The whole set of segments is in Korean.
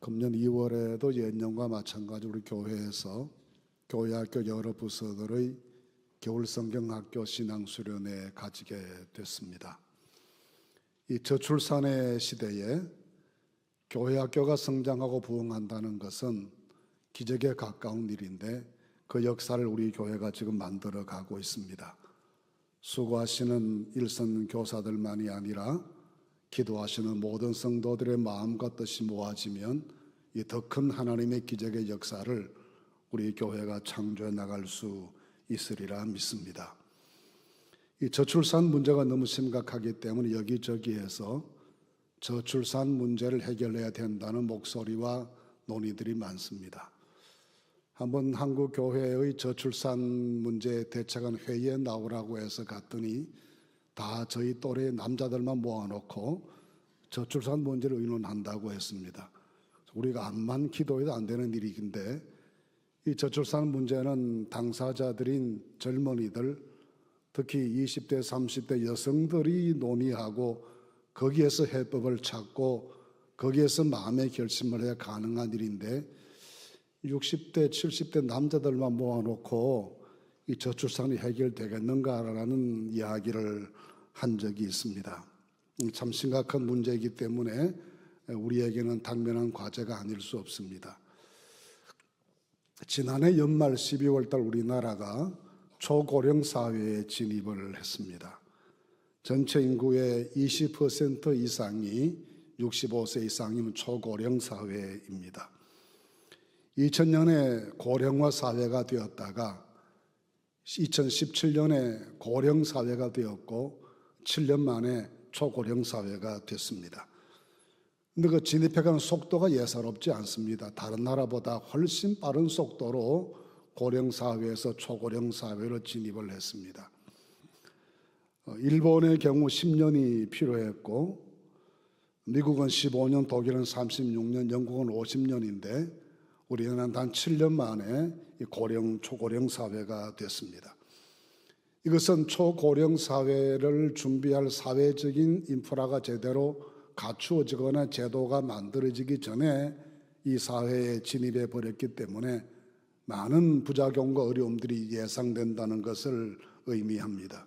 금년 2월에도 예년과 마찬가지로 우리 교회에서 교회학교 여러 부서들의 겨울 성경학교 신앙 수련회 가지게 됐습니다. 이 저출산의 시대에 교회학교가 성장하고 부흥한다는 것은 기적에 가까운 일인데 그 역사를 우리 교회가 지금 만들어 가고 있습니다. 수고하시는 일선 교사들만이 아니라 기도하시는 모든 성도들의 마음과 뜻이 모아지면 이 더 큰 하나님의 기적의 역사를 우리 교회가 창조해 나갈 수 있으리라 믿습니다. 이 저출산 문제가 너무 심각하기 때문에 여기저기에서 저출산 문제를 해결해야 된다는 목소리와 논의들이 많습니다. 한번 한국 교회의 저출산 문제 대책안 회의에 나오라고 해서 갔더니 다 저희 또래 남자들만 모아놓고 저출산 문제를 의논한다고 했습니다. 우리가 암만 기도해도 안 되는 일인데 이 저출산 문제는 당사자들인 젊은이들 특히 20대 30대 여성들이 논의하고 거기에서 해법을 찾고 거기에서 마음의 결심을 해야 가능한 일인데 60대 70대 남자들만 모아놓고 이 저출산이 해결되겠는가라는 이야기를 한 적이 있습니다. 참 심각한 문제이기 때문에 우리에게는 당면한 과제가 아닐 수 없습니다. 지난해 연말 12월 달 우리나라가 초고령 사회에 진입을 했습니다. 전체 인구의 20% 이상이 65세 이상이면 초고령 사회입니다. 2000년에 고령화 사회가 되었다가 2017년에 고령 사회가 되었고 7년 만에 초고령 사회가 됐습니다. 근데 그 진입해가는 속도가 예사롭지 않습니다. 다른 나라보다 훨씬 빠른 속도로 고령 사회에서 초고령 사회로 진입을 했습니다. 어, 일본의 경우 10년이 필요했고 미국은 15년, 독일은 36년, 영국은 50년인데 우리는 단 7년 만에 고령 초고령 사회가 됐습니다. 이것은 초고령 사회를 준비할 사회적인 인프라가 제대로 갖추어지거나 제도가 만들어지기 전에 이 사회에 진입해 버렸기 때문에 많은 부작용과 어려움들이 예상된다는 것을 의미합니다.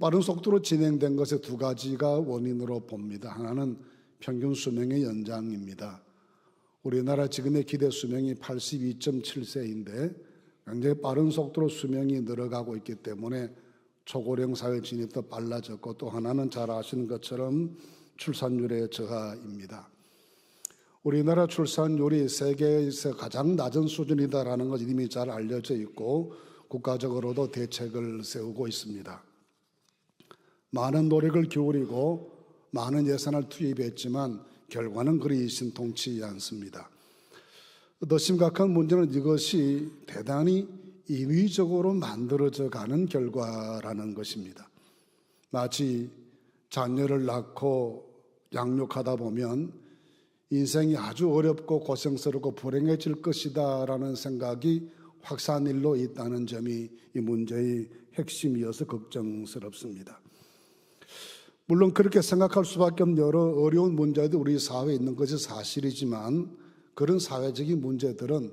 빠른 속도로 진행된 것의 두 가지가 원인으로 봅니다. 하나는 평균 수명의 연장입니다. 우리나라 지금의 기대 수명이 82.7세인데 굉장히 빠른 속도로 수명이 늘어가고 있기 때문에 초고령 사회 진입도 빨라졌고 또 하나는 잘 아시는 것처럼 출산율의 저하입니다. 우리나라 출산율이 세계에서 가장 낮은 수준이다라는 것이 이미 잘 알려져 있고 국가적으로도 대책을 세우고 있습니다. 많은 노력을 기울이고 많은 예산을 투입했지만 결과는 그리 신통치 않습니다. 더 심각한 문제는 이것이 대단히 인위적으로 만들어져 가는 결과라는 것입니다. 마치 자녀를 낳고 양육하다 보면 인생이 아주 어렵고 고생스럽고 불행해질 것이다라는 생각이 확산일로 있다는 점이 이 문제의 핵심이어서 걱정스럽습니다. 물론 그렇게 생각할 수밖에 없는 여러 어려운 문제도 우리 사회에 있는 것이 사실이지만 그런 사회적인 문제들은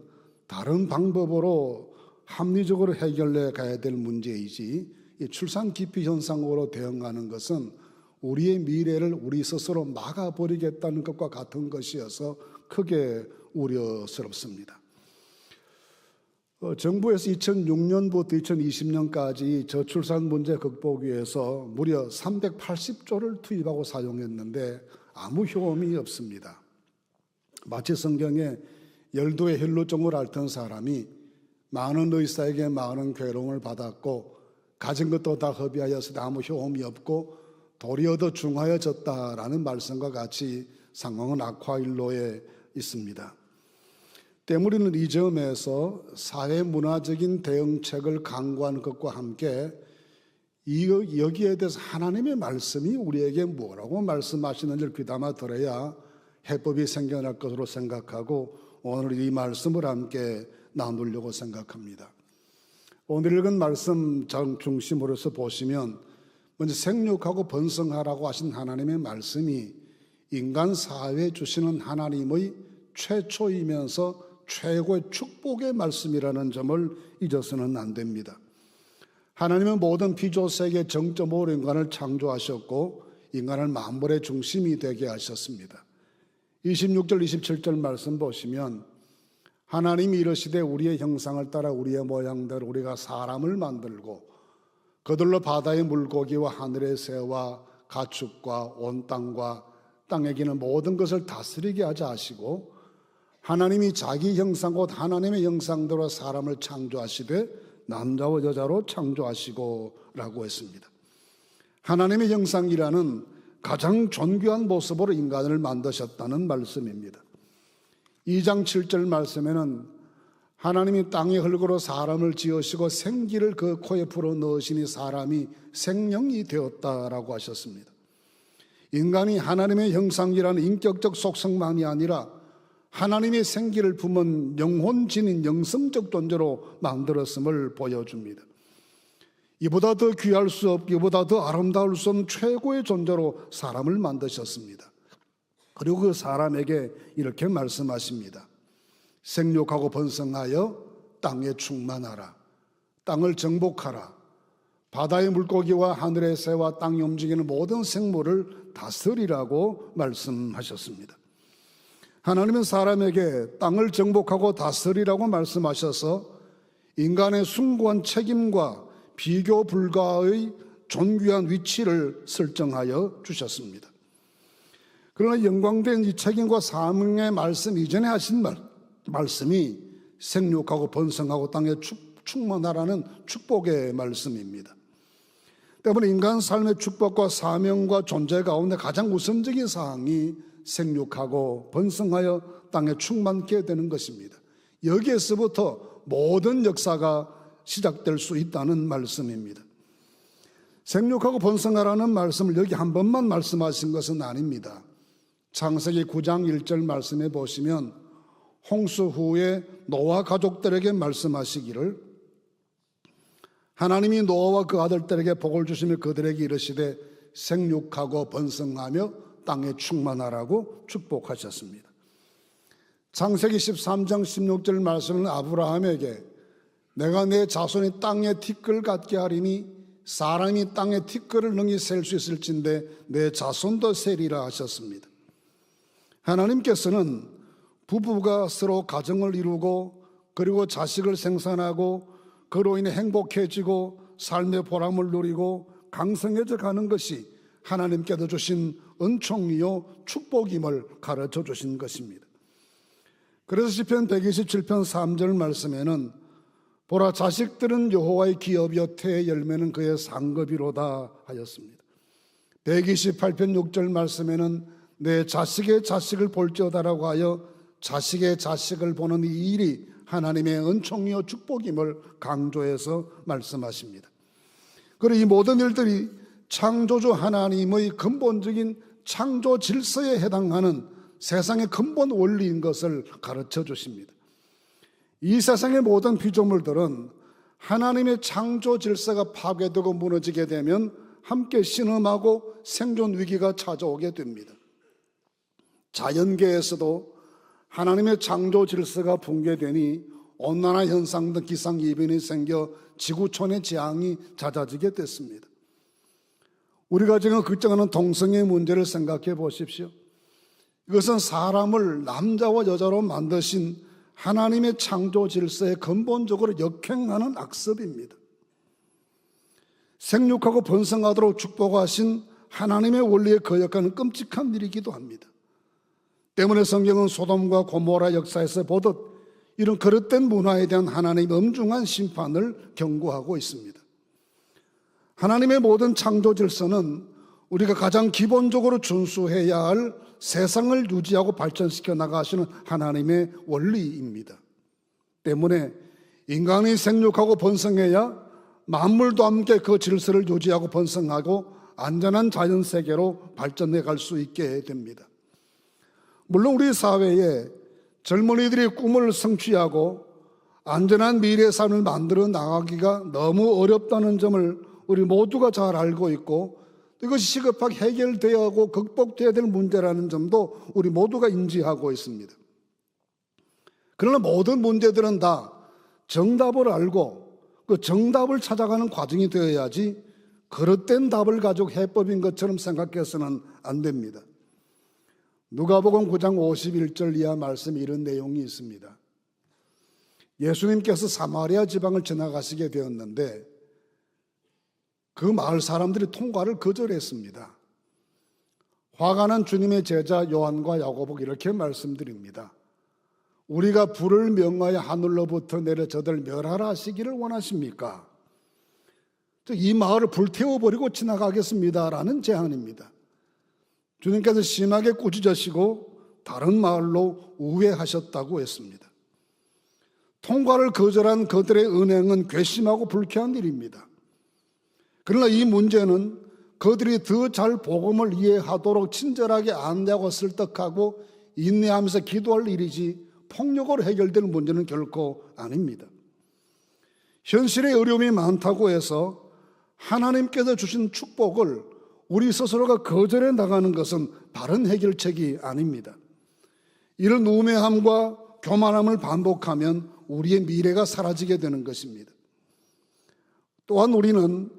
다른 방법으로 합리적으로 해결해 가야 될 문제이지 출산 기피 현상으로 대응하는 것은 우리의 미래를 우리 스스로 막아버리겠다는 것과 같은 것이어서 크게 우려스럽습니다. 어, 정부에서 2006년부터 2020년까지 저출산 문제 극복 위해서 무려 380조를 투입하고 사용했는데 아무 효험이 없습니다. 마치 성경에 열두의 혈루증을 앓던 사람이 많은 의사에게 많은 괴로움을 받았고 가진 것도 다 허비하였으나 아무 효험이 없고 도리어 더 중하여졌다라는 말씀과 같이 상황은 악화일로에 있습니다. 때문에 이 점에서 사회 문화적인 대응책을 강구하는 것과 함께 여기에 대해서 하나님의 말씀이 우리에게 뭐라고 말씀하시는지를 귀담아 들어야 해법이 생겨날 것으로 생각하고 오늘 이 말씀을 함께 나누려고 생각합니다. 오늘 읽은 말씀 중심으로서 보시면 먼저 생육하고 번성하라고 하신 하나님의 말씀이 인간 사회에 주시는 하나님의 최초이면서 최고의 축복의 말씀이라는 점을 잊어서는 안 됩니다. 하나님은 모든 피조 세계 정점으로 인간을 창조하셨고 인간을 만물의 중심이 되게 하셨습니다. 26절 27절 말씀 보시면 하나님이 이르시되 우리의 형상을 따라 우리의 모양대로 우리가 사람을 만들고 그들로 바다의 물고기와 하늘의 새와 가축과 온 땅과 땅에 기는 모든 것을 다스리게 하자 하시고 하나님이 자기 형상 곧 하나님의 형상대로 사람을 창조하시되 남자와 여자로 창조하시고라고 했습니다. 하나님의 형상이라는 가장 존귀한 모습으로 인간을 만드셨다는 말씀입니다. 2장 7절 말씀에는 하나님이 땅의 흙으로 사람을 지으시고 생기를 그 코에 불어 넣으시니 사람이 생명이 되었다라고 하셨습니다. 인간이 하나님의 형상이라는 인격적 속성만이 아니라 하나님의 생기를 품은 영혼 지닌 영성적 존재로 만들었음을 보여줍니다. 이보다 더 귀할 수 없고 이보다 더 아름다울 수 없는 최고의 존재로 사람을 만드셨습니다. 그리고 그 사람에게 이렇게 말씀하십니다. 생육하고 번성하여 땅에 충만하라. 땅을 정복하라. 바다의 물고기와 하늘의 새와 땅에 움직이는 모든 생물을 다스리라고 말씀하셨습니다. 하나님은 사람에게 땅을 정복하고 다스리라고 말씀하셔서 인간의 숭고한 책임과 비교 불가의 존귀한 위치를 설정하여 주셨습니다. 그러나 영광된 이 책임과 사명의 말씀 이전에 하신 말, 말씀이 생육하고 번성하고 땅에 축, 충만하라는 축복의 말씀입니다. 때문에 인간 삶의 축복과 사명과 존재 가운데 가장 우선적인 사항이 생육하고 번성하여 땅에 충만케 되는 것입니다. 여기에서부터 모든 역사가 시작될 수 있다는 말씀입니다. 생육하고 번성하라는 말씀을 여기 한 번만 말씀하신 것은 아닙니다. 창세기 9장 1절 말씀에 보시면 홍수 후에 노아 가족들에게 말씀하시기를 하나님이 노아와 그 아들들에게 복을 주시며 그들에게 이르시되 생육하고 번성하며 땅에 충만하라고 축복하셨습니다. 창세기 13장 16절 말씀은 아브라함에게 내가 내 자손이 땅의 티끌 같게 하리니 사람이 땅의 티끌을 능히 셀 수 있을진데 내 자손도 세리라 하셨습니다. 하나님께서는 부부가 서로 가정을 이루고 그리고 자식을 생산하고 그로 인해 행복해지고 삶의 보람을 누리고 강성해져 가는 것이 하나님께서 주신 은총이요 축복임을 가르쳐 주신 것입니다. 그래서 시편 127편 3절 말씀에는 보라 자식들은 여호와의 기업이요 태의 열매는 그의 상급이로다 하였습니다. 128편 6절 말씀에는 내 자식의 자식을 볼지어다라고 하여 자식의 자식을 보는 이 일이 하나님의 은총이요 축복임을 강조해서 말씀하십니다. 그리고 이 모든 일들이 창조주 하나님의 근본적인 창조 질서에 해당하는 세상의 근본 원리인 것을 가르쳐 주십니다. 이 세상의 모든 피조물들은 하나님의 창조 질서가 파괴되고 무너지게 되면 함께 신음하고 생존 위기가 찾아오게 됩니다. 자연계에서도 하나님의 창조 질서가 붕괴되니 온난화 현상 등 기상 이변이 생겨 지구촌의 재앙이 잦아지게 됐습니다. 우리가 지금 걱정하는 동성애 문제를 생각해 보십시오. 이것은 사람을 남자와 여자로 만드신 하나님의 창조 질서에 근본적으로 역행하는 악습입니다. 생육하고 번성하도록 축복하신 하나님의 원리에 거역하는 끔찍한 일이기도 합니다. 때문에 성경은 소돔과 고모라 역사에서 보듯 이런 그릇된 문화에 대한 하나님의 엄중한 심판을 경고하고 있습니다. 하나님의 모든 창조 질서는 우리가 가장 기본적으로 준수해야 할 세상을 유지하고 발전시켜 나가시는 하나님의 원리입니다. 때문에 인간이 생육하고 번성해야 만물도 함께 그 질서를 유지하고 번성하고 안전한 자연 세계로 발전해 갈 수 있게 됩니다. 물론 우리 사회에 젊은이들이 꿈을 성취하고 안전한 미래 삶을 만들어 나가기가 너무 어렵다는 점을 우리 모두가 잘 알고 있고 이것이 시급하게 해결되어야 하고 극복돼야 될 문제라는 점도 우리 모두가 인지하고 있습니다. 그러나 모든 문제들은 다 정답을 알고 그 정답을 찾아가는 과정이 되어야지 그릇된 답을 가지고 해법인 것처럼 생각해서는 안 됩니다. 누가복음 9장 51절 이하 말씀에 이런 내용이 있습니다. 예수님께서 사마리아 지방을 지나가시게 되었는데 그 마을 사람들이 통과를 거절했습니다. 화가 난 주님의 제자 요한과 야고보 이렇게 말씀드립니다. 우리가 불을 명하여 하늘로부터 내려 저들 멸하라 하시기를 원하십니까? 이 마을을 불태워버리고 지나가겠습니다라는 제안입니다. 주님께서 심하게 꾸짖으시고 다른 마을로 우회하셨다고 했습니다. 통과를 거절한 그들의 은행은 괘씸하고 불쾌한 일입니다. 그러나 이 문제는 그들이 더 잘 복음을 이해하도록 친절하게 안내하고 설득하고 인내하면서 기도할 일이지 폭력으로 해결될 문제는 결코 아닙니다. 현실의 어려움이 많다고 해서 하나님께서 주신 축복을 우리 스스로가 거절해 나가는 것은 바른 해결책이 아닙니다. 이런 우매함과 교만함을 반복하면 우리의 미래가 사라지게 되는 것입니다. 또한 우리는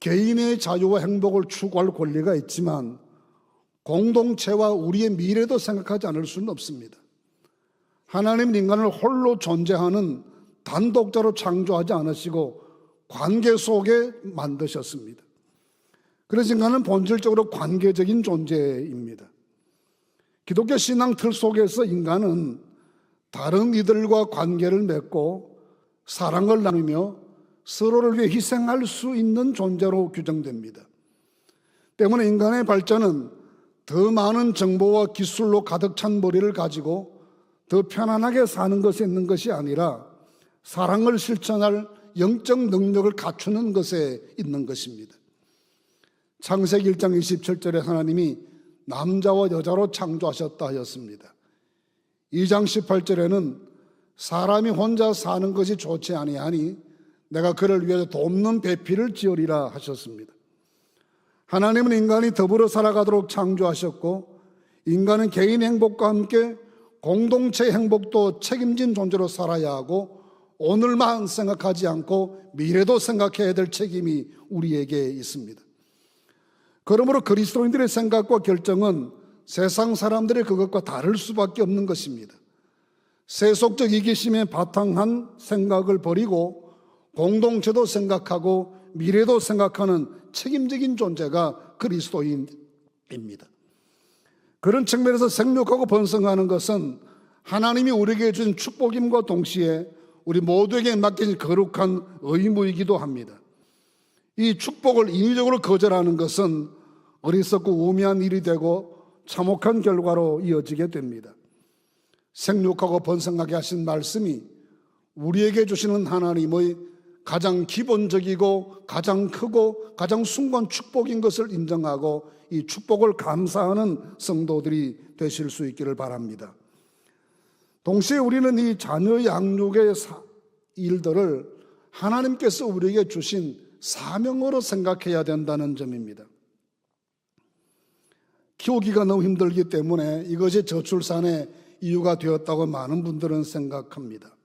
개인의 자유와 행복을 추구할 권리가 있지만 공동체와 우리의 미래도 생각하지 않을 수는 없습니다. 하나님 인간을 홀로 존재하는 단독자로 창조하지 않으시고 관계 속에 만드셨습니다. 그래서 인간은 본질적으로 관계적인 존재입니다. 기독교 신앙 틀 속에서 인간은 다른 이들과 관계를 맺고 사랑을 나누며 서로를 위해 희생할 수 있는 존재로 규정됩니다. 때문에 인간의 발전은 더 많은 정보와 기술로 가득 찬 머리를 가지고 더 편안하게 사는 것에 있는 것이 아니라 사랑을 실천할 영적 능력을 갖추는 것에 있는 것입니다. 창세기 1장 27절에 하나님이 남자와 여자로 창조하셨다 하였습니다. 2장 18절에는 사람이 혼자 사는 것이 좋지 아니하니 내가 그를 위해서 돕는 배필을 지으리라 하셨습니다. 하나님은 인간이 더불어 살아가도록 창조하셨고 인간은 개인 행복과 함께 공동체 행복도 책임진 존재로 살아야 하고 오늘만 생각하지 않고 미래도 생각해야 될 책임이 우리에게 있습니다. 그러므로 그리스도인들의 생각과 결정은 세상 사람들의 그것과 다를 수밖에 없는 것입니다. 세속적 이기심에 바탕한 생각을 버리고 공동체도 생각하고 미래도 생각하는 책임적인 존재가 그리스도인입니다. 그런 측면에서 생육하고 번성하는 것은 하나님이 우리에게 준 축복임과 동시에 우리 모두에게 맡겨진 거룩한 의무이기도 합니다. 이 축복을 인위적으로 거절하는 것은 어리석고 우미한 일이 되고 참혹한 결과로 이어지게 됩니다. 생육하고 번성하게 하신 말씀이 우리에게 주시는 하나님의 가장 기본적이고 가장 크고 가장 순간 축복인 것을 인정하고 이 축복을 감사하는 성도들이 되실 수 있기를 바랍니다. 동시에 우리는 이 자녀 양육의 일들을 하나님께서 우리에게 주신 사명으로 생각해야 된다는 점입니다. 키우기가 너무 힘들기 때문에 이것이 저출산의 이유가 되었다고 많은 분들은 생각합니다.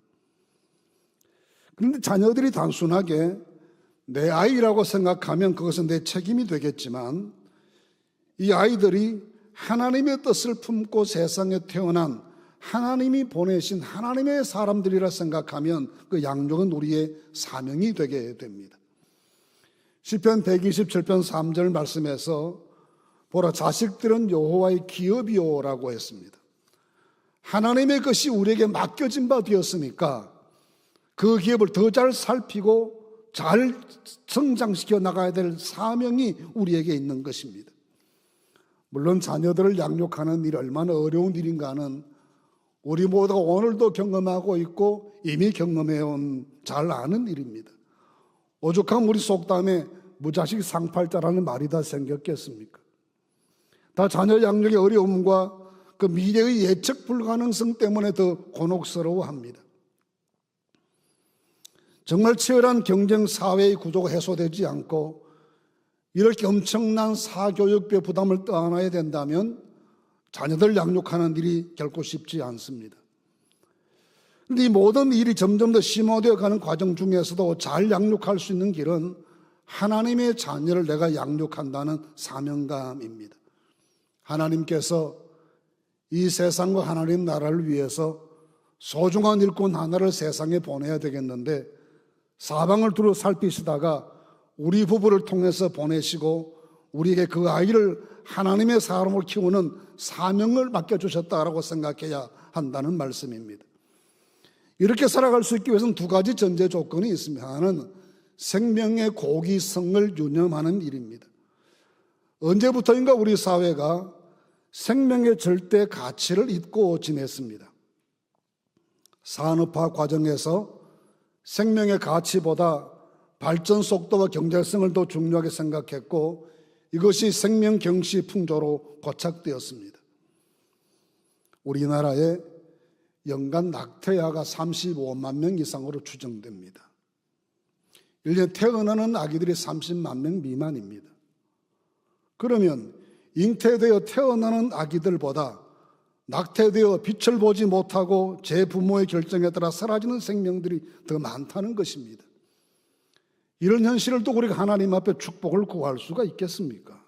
그런데 자녀들이 단순하게 내 아이라고 생각하면 그것은 내 책임이 되겠지만 이 아이들이 하나님의 뜻을 품고 세상에 태어난 하나님이 보내신 하나님의 사람들이라 생각하면 그 양육은 우리의 사명이 되게 됩니다. 시편 127편 3절 말씀에서 보라 자식들은 여호와의 기업이요라고 했습니다. 하나님의 것이 우리에게 맡겨진 바 되었으니까 그 기업을 더 잘 살피고 잘 성장시켜 나가야 될 사명이 우리에게 있는 것입니다. 물론 자녀들을 양육하는 일이 얼마나 어려운 일인가는 우리 모두가 오늘도 경험하고 있고 이미 경험해온 잘 아는 일입니다. 오죽하면 우리 속담에 무자식 상팔자라는 말이 다 생겼겠습니까? 다 자녀 양육의 어려움과 그 미래의 예측 불가능성 때문에 더 곤혹스러워 합니다. 정말 치열한 경쟁 사회의 구조가 해소되지 않고 이렇게 엄청난 사교육비 부담을 떠안아야 된다면 자녀들 양육하는 일이 결코 쉽지 않습니다. 이 모든 일이 점점 더 심화되어 가는 과정 중에서도 잘 양육할 수 있는 길은 하나님의 자녀를 내가 양육한다는 사명감입니다. 하나님께서 이 세상과 하나님 나라를 위해서 소중한 일꾼 하나를 세상에 보내야 되겠는데 사방을 두루 살피시다가 우리 부부를 통해서 보내시고 우리에게 그 아이를 하나님의 사람으로 키우는 사명을 맡겨주셨다라고 생각해야 한다는 말씀입니다. 이렇게 살아갈 수 있기 위해서는 두 가지 전제 조건이 있습니다. 하나는 생명의 고기성을 유념하는 일입니다. 언제부터인가 우리 사회가 생명의 절대 가치를 잊고 지냈습니다. 산업화 과정에서 생명의 가치보다 발전 속도와 경제성을 더 중요하게 생각했고 이것이 생명 경시 풍조로 고착되었습니다. 우리나라에 연간 낙태아가 35만 명 이상으로 추정됩니다. 1년 태어나는 아기들이 30만 명 미만입니다. 그러면 잉태되어 태어나는 아기들보다 낙태되어 빛을 보지 못하고 제 부모의 결정에 따라 사라지는 생명들이 더 많다는 것입니다. 이런 현실을 또 우리가 하나님 앞에 축복을 구할 수가 있겠습니까?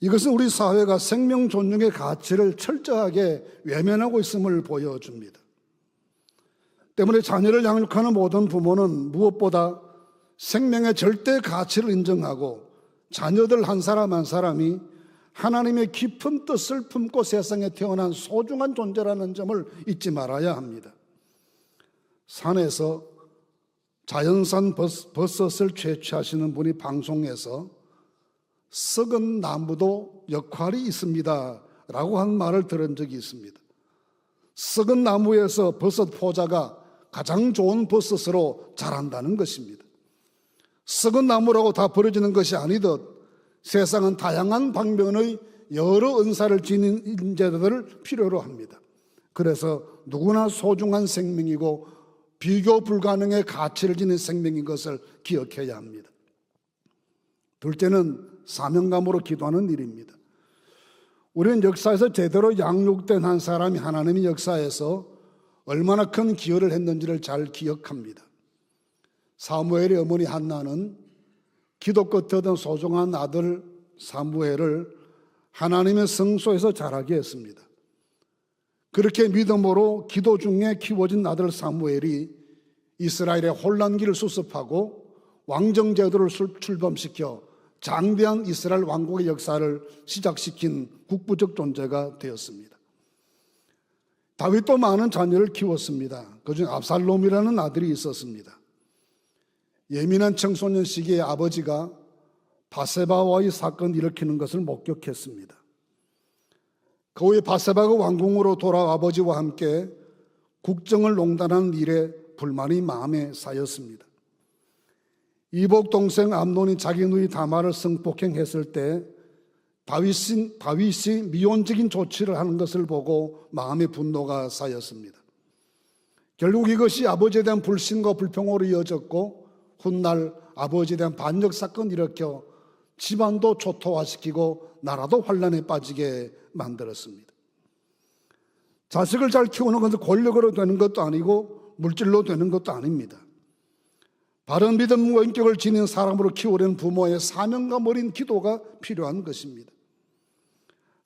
이것은 우리 사회가 생명 존중의 가치를 철저하게 외면하고 있음을 보여줍니다. 때문에 자녀를 양육하는 모든 부모는 무엇보다 생명의 절대 가치를 인정하고 자녀들 한 사람 한 사람이 하나님의 깊은 뜻을 품고 세상에 태어난 소중한 존재라는 점을 잊지 말아야 합니다. 산에서 자연산 버섯을 채취하시는 분이 방송에서 썩은 나무도 역할이 있습니다. 라고 한 말을 들은 적이 있습니다. 썩은 나무에서 버섯 포자가 가장 좋은 버섯으로 자란다는 것입니다. 썩은 나무라고 다 버려지는 것이 아니듯 세상은 다양한 방면의 여러 은사를 지닌 인재들을 필요로 합니다. 그래서 누구나 소중한 생명이고 비교 불가능의 가치를 지닌 생명인 것을 기억해야 합니다. 둘째는 사명감으로 기도하는 일입니다. 우리는 역사에서 제대로 양육된 한 사람이 하나님의 역사에서 얼마나 큰 기여를 했는지를 잘 기억합니다. 사무엘의 어머니 한나는 기도 끝에 얻은 소중한 아들 사무엘을 하나님의 성소에서 자라게 했습니다. 그렇게 믿음으로 기도 중에 키워진 아들 사무엘이 이스라엘의 혼란기를 수습하고 왕정제도를 출범시켜 장대한 이스라엘 왕국의 역사를 시작시킨 국부적 존재가 되었습니다. 다윗도 많은 자녀를 키웠습니다. 그중 압살롬이라는 아들이 있었습니다. 예민한 청소년 시기에 아버지가 바세바와의 사건을 일으키는 것을 목격했습니다. 그 후에 바세바가 왕궁으로 돌아 아버지와 함께 국정을 농단하는 일에 불만이 마음에 쌓였습니다. 이복 동생 암론이 자기 누이 다마를 성폭행했을 때 다윗이, 다윗이 미온적인 조치를 하는 것을 보고 마음의 분노가 쌓였습니다. 결국 이것이 아버지에 대한 불신과 불평으로 이어졌고 훗날 아버지에 대한 반역 사건을 일으켜 집안도 초토화시키고 나라도 환란에 빠지게 만들었습니다. 자식을 잘 키우는 것은 권력으로 되는 것도 아니고 물질로 되는 것도 아닙니다. 바른 믿음과 인격을 지닌 사람으로 키우려는 부모의 사명감 어린 기도가 필요한 것입니다.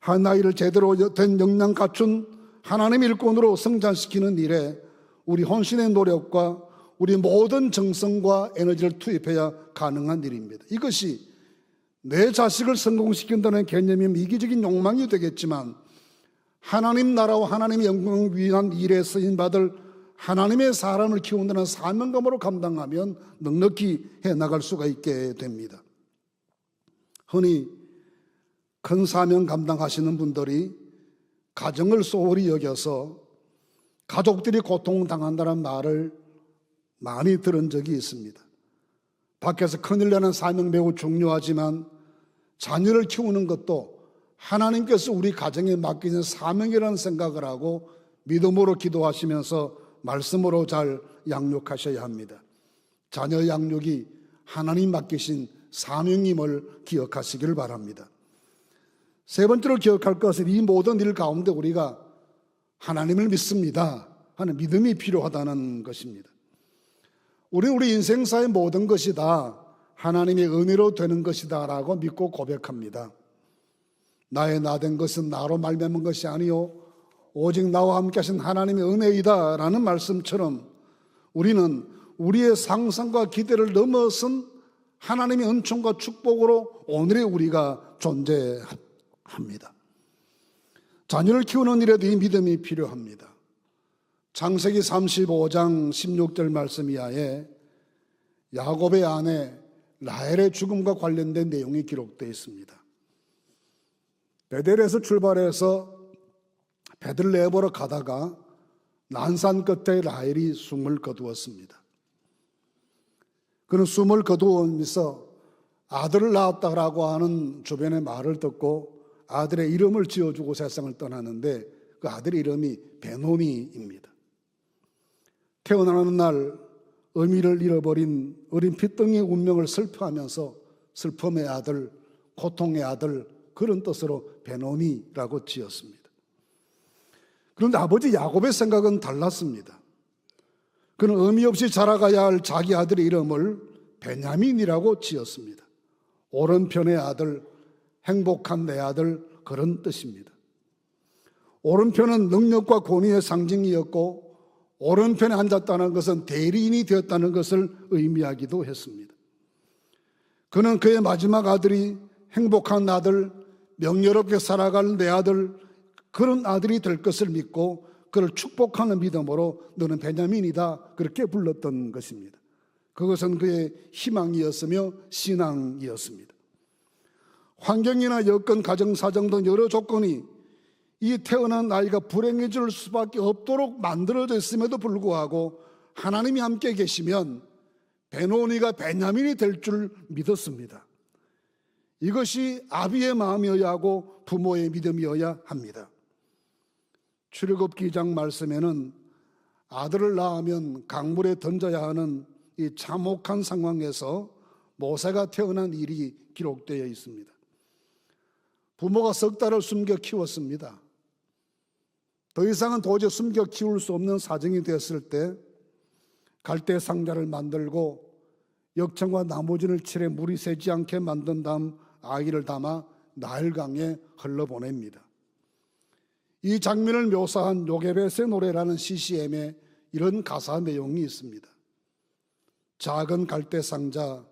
한 아이를 제대로 된 역량 갖춘 하나님 일꾼으로 성장시키는 일에 우리 혼신의 노력과 우리 모든 정성과 에너지를 투입해야 가능한 일입니다. 이것이 내 자식을 성공시킨다는 개념이 이기적인 욕망이 되겠지만 하나님 나라와 하나님의 영광을 위한 일에 쓰임 받을 하나님의 사람을 키운다는 사명감으로 감당하면 넉넉히 해 나갈 수가 있게 됩니다. 흔히 큰 사명 감당하시는 분들이 가정을 소홀히 여겨서 가족들이 고통당한다는 말을 많이 들은 적이 있습니다. 밖에서 큰일 나는 사명 매우 중요하지만 자녀를 키우는 것도 하나님께서 우리 가정에 맡기는 사명이라는 생각을 하고 믿음으로 기도하시면서 말씀으로 잘 양육하셔야 합니다. 자녀 양육이 하나님 맡기신 사명임을 기억하시기를 바랍니다. 세 번째로 기억할 것은 이 모든 일 가운데 우리가 하나님을 믿습니다 하는 믿음이 필요하다는 것입니다. 우리 우리 인생사의 모든 것이 다 하나님의 은혜로 되는 것이다라고 믿고 고백합니다. 나의 나 된 것은 나로 말미암은 것이 아니요 오직 나와 함께 하신 하나님의 은혜이다라는 말씀처럼 우리는 우리의 상상과 기대를 넘어선 하나님의 은총과 축복으로 오늘의 우리가 존재합니다. 자녀를 키우는 일에도 이 믿음이 필요합니다. 창세기 35장 16절 말씀 이하에 야곱의 아내 라헬의 죽음과 관련된 내용이 기록되어 있습니다. 베델에서 출발해서 베들레헴으로 가다가 난산 끝에 라헬이 숨을 거두었습니다. 그는 숨을 거두면서 아들을 낳았다라고 하는 주변의 말을 듣고 아들의 이름을 지어주고 세상을 떠나는데 그 아들의 이름이 베노미입니다. 태어나는 날 의미를 잃어버린 어린 피덩이의 운명을 슬퍼하면서 슬픔의 아들, 고통의 아들 그런 뜻으로 베노미라고 지었습니다. 그런데 아버지 야곱의 생각은 달랐습니다. 그는 의미 없이 자라가야 할 자기 아들의 이름을 베냐민이라고 지었습니다. 오른편의 아들, 행복한 내 아들 그런 뜻입니다. 오른편은 능력과 권위의 상징이었고 오른편에 앉았다는 것은 대리인이 되었다는 것을 의미하기도 했습니다. 그는 그의 마지막 아들이 행복한 아들, 명예롭게 살아갈 내 아들, 그런 아들이 될 것을 믿고 그를 축복하는 믿음으로 너는 베냐민이다. 그렇게 불렀던 것입니다. 그것은 그의 희망이었으며 신앙이었습니다. 환경이나 여건, 가정, 사정 등 여러 조건이 이 태어난 아이가 불행해질 수밖에 없도록 만들어져 있음에도 불구하고 하나님이 함께 계시면 베노니가 베냐민이 될 줄 믿었습니다. 이것이 아비의 마음이어야 하고 부모의 믿음이어야 합니다. 출애굽기 장 말씀에는 아들을 낳으면 강물에 던져야 하는 이 참혹한 상황에서 모세가 태어난 일이 기록되어 있습니다. 부모가 석 달을 숨겨 키웠습니다. 더 이상은 도저히 숨겨 키울 수 없는 사정이 되었을 때 갈대 상자를 만들고 역청과 나무진을 칠해 물이 새지 않게 만든 다음 아기를 담아 나일강에 흘러보냅니다. 이 장면을 묘사한 요게벳의 노래라는 CCM에 이런 가사 내용이 있습니다. 작은 갈대 상자,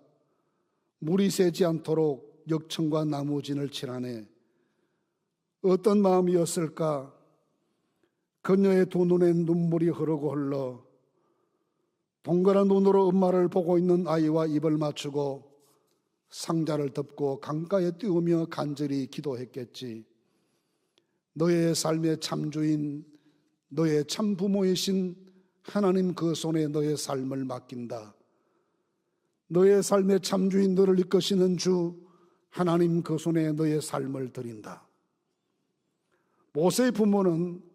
물이 새지 않도록 역청과 나무진을 칠하네. 어떤 마음이었을까? 그녀의 두 눈에 눈물이 흐르고 흘러 동그란 눈으로 엄마를 보고 있는 아이와 입을 맞추고 상자를 덮고 강가에 띄우며 간절히 기도했겠지. 너의 삶의 참주인, 너의 참부모이신 하나님 그 손에 너의 삶을 맡긴다. 너의 삶의 참주인 너를 이끄시는 주 하나님 그 손에 너의 삶을 드린다. 모세의 부모는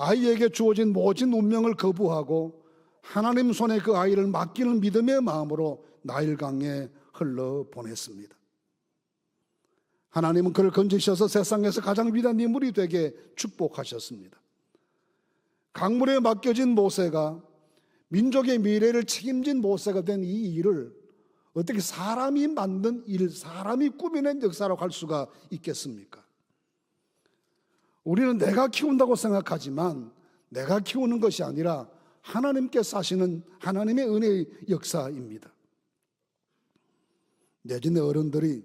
아이에게 주어진 모진 운명을 거부하고 하나님 손에 그 아이를 맡기는 믿음의 마음으로 나일강에 흘러 보냈습니다. 하나님은 그를 건지셔서 세상에서 가장 위대한 인물이 되게 축복하셨습니다. 강물에 맡겨진 모세가 민족의 미래를 책임진 모세가 된 이 일을 어떻게 사람이 만든 일, 사람이 꾸며낸 역사라고 할 수가 있겠습니까? 우리는 내가 키운다고 생각하지만 내가 키우는 것이 아니라 하나님께 사시는 하나님의 은혜의 역사입니다. 내진의 어른들이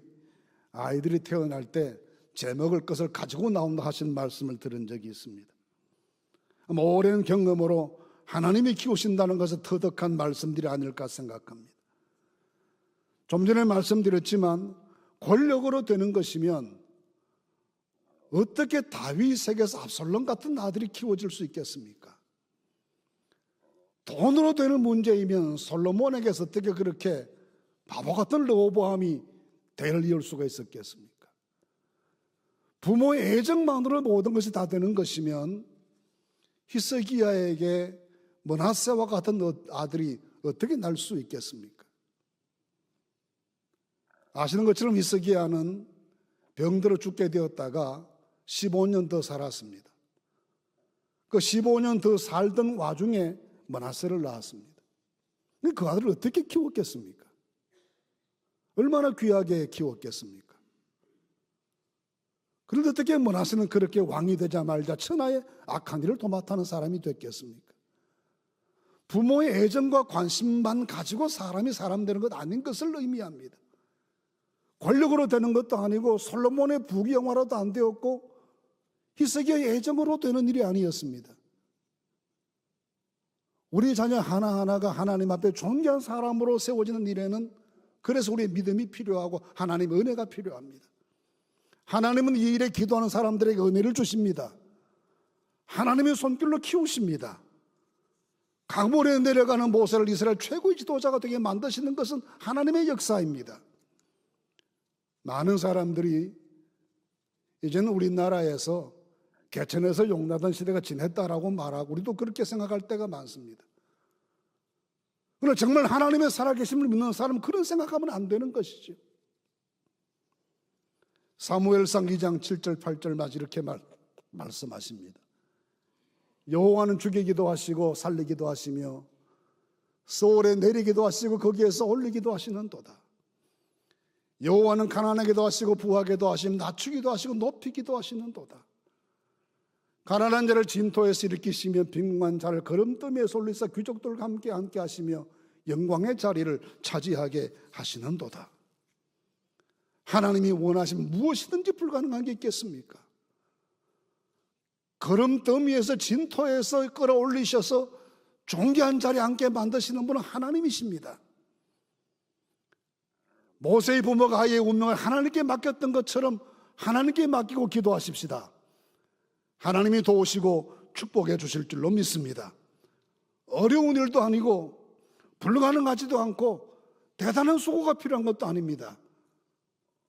아이들이 태어날 때 제먹을 것을 가지고 나온다 하신 말씀을 들은 적이 있습니다. 오랜 경험으로 하나님이 키우신다는 것은 터득한 말씀들이 아닐까 생각합니다. 좀 전에 말씀드렸지만 권력으로 되는 것이면 어떻게 다윗에게서 압살롬 같은 아들이 키워질 수 있겠습니까? 돈으로 되는 문제이면 솔로몬에게서 어떻게 그렇게 바보 같은 러보암이 대를 이을 수가 있었겠습니까? 부모의 애정만으로 모든 것이 다 되는 것이면 히스기야에게 머나세와 같은 어, 아들이 어떻게 날 수 있겠습니까? 아시는 것처럼 히스기야는 병들어 죽게 되었다가 15년 더 살았습니다. 그그 15년 더 살던 와중에 머나세를 낳았습니다. 그 아들을 어떻게 키웠겠습니까? 얼마나 귀하게 키웠겠습니까? 그런데 어떻게 머나세는 그렇게 왕이 되자 말자 천하의 악한 일을 도맡아는 사람이 됐겠습니까? 부모의 애정과 관심만 가지고 사람이 사람 되는 것 아닌 것을 의미합니다. 권력으로 되는 것도 아니고 솔로몬의 부귀영화로도 안 되었고 히스기야의 애정으로 되는 일이 아니었습니다. 우리 자녀 하나하나가 하나님 앞에 존귀한 사람으로 세워지는 일에는 그래서 우리의 믿음이 필요하고 하나님의 은혜가 필요합니다. 하나님은 이 일에 기도하는 사람들에게 은혜를 주십니다. 하나님의 손길로 키우십니다. 강물에 내려가는 모세를 이스라엘 최고의 지도자가 되게 만드시는 것은 하나님의 역사입니다. 많은 사람들이 이제는 우리나라에서 개천에서 용나던 시대가 지냈다라고 말하고 우리도 그렇게 생각할 때가 많습니다. 그러나 정말 하나님의 살아계심을 믿는 사람은 그런 생각하면 안 되는 것이죠. 사무엘상 2장 7절 8절 마치 이렇게 말, 말씀하십니다. 여호와는 죽이기도 하시고 살리기도 하시며 소울에 내리기도 하시고 거기에서 올리기도 하시는도다. 여호와는 가난하게도 하시고 부하게도 하시며 낮추기도 하시고 높이기도 하시는도다. 가난한 자를 진토에서 일으키시며 빈곤한 자를 걸음더미에서 올리사 귀족들과 함께 함께 하시며 영광의 자리를 차지하게 하시는도다. 하나님이 원하신 무엇이든지 불가능한 게 있겠습니까? 걸음더미에서 진토에서 끌어올리셔서 존귀한 자리에 앉게 만드시는 분은 하나님이십니다. 모세의 부모가 아이의 운명을 하나님께 맡겼던 것처럼 하나님께 맡기고 기도하십시다. 하나님이 도우시고 축복해 주실 줄로 믿습니다. 어려운 일도 아니고 불가능하지도 않고 대단한 수고가 필요한 것도 아닙니다.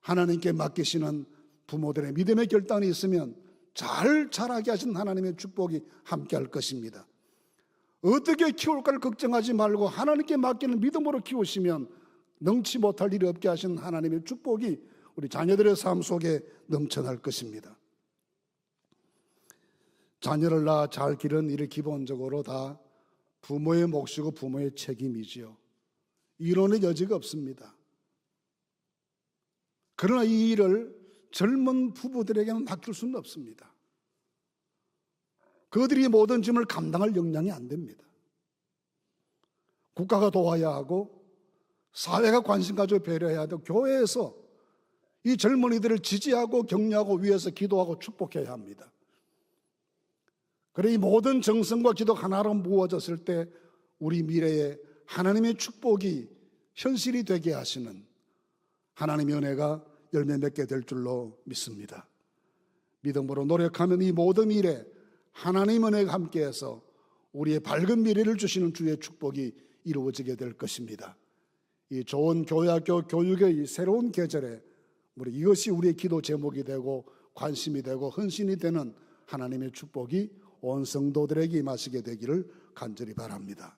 하나님께 맡기시는 부모들의 믿음의 결단이 있으면 잘 자라게 하신 하나님의 축복이 함께 할 것입니다. 어떻게 키울까를 걱정하지 말고 하나님께 맡기는 믿음으로 키우시면 능치 못할 일이 없게 하신 하나님의 축복이 우리 자녀들의 삶 속에 넘쳐날 것입니다. 자녀를 낳아 잘 기른 일이 기본적으로 다 부모의 몫이고 부모의 책임이지요. 이론의 여지가 없습니다. 그러나 이 일을 젊은 부부들에게는 맡길 수는 없습니다. 그들이 모든 짐을 감당할 역량이 안 됩니다. 국가가 도와야 하고 사회가 관심 가지고 배려해야 되고 교회에서 이 젊은이들을 지지하고 격려하고 위해서 기도하고 축복해야 합니다. 그래 이 모든 정성과 기도 하나로 모아졌을 때 우리 미래에 하나님의 축복이 현실이 되게 하시는 하나님의 은혜가 열매 맺게 될 줄로 믿습니다. 믿음으로 노력하면 이 모든 일에 하나님 은혜가 함께해서 우리의 밝은 미래를 주시는 주의 축복이 이루어지게 될 것입니다. 이 좋은 교회학교 교육의 이 새로운 계절에 우리 이것이 우리의 기도 제목이 되고 관심이 되고 헌신이 되는 하나님의 축복이 온 성도들에게 임하시게 되기를 간절히 바랍니다.